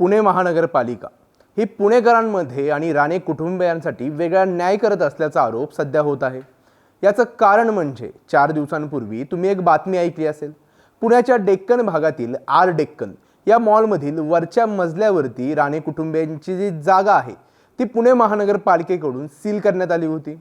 पुणे महानगरपालिका. ही पुणेकरांमध्ये आणि राणे कुटुंबियांसाठी वेगळा न्याय करत असल्याचा आरोप सध्या होत आहे. याचं कारण म्हणजे चार दिवसांपूर्वी तुम्ही एक बातमी ऐकली असेल. पुण्याच्या डेक्कन भागातील आर डेक्कन या मॉलमधील वरच्या मजल्यावरती राणे कुटुंबियांची जी जागा आहे ती पुणे महानगरपालिकेकडून सील करण्यात आली होती.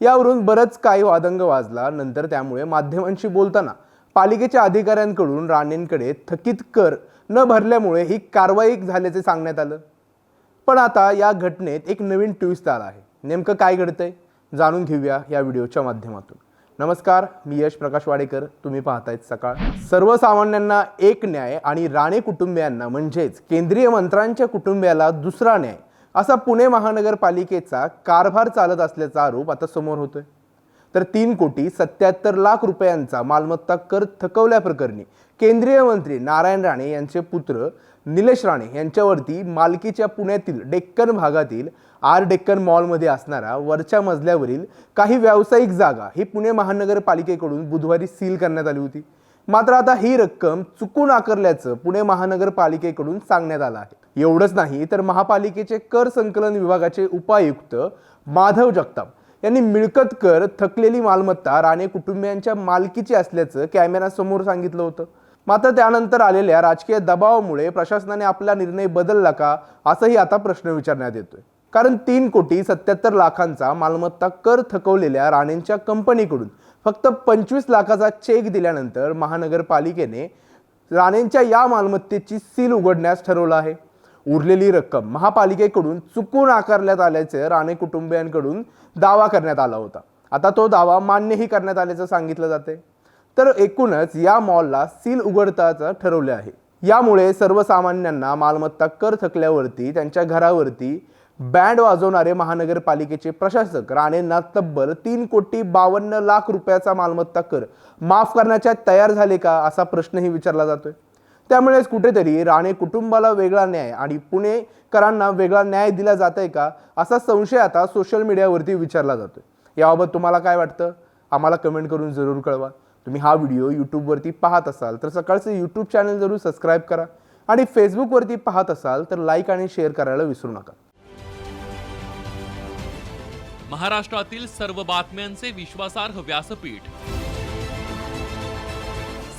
यावरून बरंच काही वादंग वाजला नंतर त्यामुळे माध्यमांशी बोलताना पालिकेच्या अधिकाऱ्यांकडून राणेंकडे थकीत कर न भरल्यामुळे ही कारवाई झाल्याचे सांगण्यात आलं. पण आता या घटनेत एक नवीन ट्विस्ट आला आहे. नेमकं काय घडतंय? जाणून घेऊया या व्हिडिओच्या माध्यमातून. नमस्कार मी यश प्रकाश वाडेकर. तुम्ही पाहतायत सकाळ. सर्वसामान्यांना एक न्याय आणि राणे कुटुंबियांना म्हणजेच केंद्रीय मंत्र्यांच्या कुटुंबियाला दुसरा न्याय असा पुणे महानगरपालिकेचा कारभार चालत असल्याचा आरोप आता समोर होतोय. तर तीन कोटी सत्याहत्तर लाख रुपयांचा मालमत्ता कर थकवल्याप्रकरणी केंद्रीय मंत्री नारायण राणे यांचे पुत्र निलेश राणे यांच्यावरती मालकीच्या पुण्यातील डेक्कन भागातील आर डेक्कन मॉलमध्ये असणारा वरच्या मजल्यावरील काही व्यावसायिक जागा ही पुणे महानगरपालिकेकडून बुधवारी सील करण्यात आली होती. मात्र आता ही रक्कम चुकून आकारल्याचं पुणे महानगरपालिकेकडून सांगण्यात आलं आहे. एवढंच नाही तर महापालिकेचे कर संकलन विभागाचे उपायुक्त माधव जगताप यांनी मिळकत कर थकलेली मालमत्ता राणे कुटुंबियांच्या मालकीची असल्याचं कॅमेऱ्यासमोर सांगितलं होतं. मात्र त्यानंतर आलेल्या राजकीय दबावामुळे प्रशासनाने आपला निर्णय बदलला का असाही आता प्रश्न विचारण्यात येतोय. कारण तीन कोटी सत्याहत्तर लाखांचा मालमत्ता कर थकवलेल्या राणेंच्या कंपनीकडून फक्त पंचवीस लाखाचा चेक दिल्यानंतर महानगरपालिकेने राणेंच्या या मालमत्तेची सील उघडण्यास ठरवलं आहे. उरलेली रक्कम महापालिकेकडून चुकून आकारण्यात आल्याचे राणे कुटुंबियांकडून दावा करण्यात आला होता. आता तो दावा मान्यही करण्यात आल्याचं सांगितलं जाते तर एकूणच या मॉलला सील उघडताचं ठरवले आहे. यामुळे सर्वसामान्यांना मालमत्ता कर थकल्यावरती त्यांच्या घरावरती बँड वाजवणारे महानगरपालिकेचे प्रशासक राणेंना तब्बल तीन कोटी बावन्न लाख रुपयाचा मालमत्ता कर माफ करण्याच्या तयार झाले का असा प्रश्नही विचारला जातोय. त्यामुळेच कुठेतरी राणे कुटुंबाला वेगळा न्याय आणि पुणेकरांना वेगळा न्याय दिला जात आहे का असा संशय आता सोशल मीडियावरती विचारला जातोय. याबाबत तुम्हाला काय वाटतं? आम्हाला कमेंट करून जरूर कळवा. तुम्ही हा व्हिडिओ यूट्यूबवरती पाहत असाल तर सकाळचं यूट्यूब चॅनल जरूर सबस्क्राईब करा आणि फेसबुकवरती पाहत असाल तर लाईक आणि शेअर करायला विसरू नका. महाराष्ट्रातील सर्व बातम्यांचे विश्वासार्ह व्यासपीठ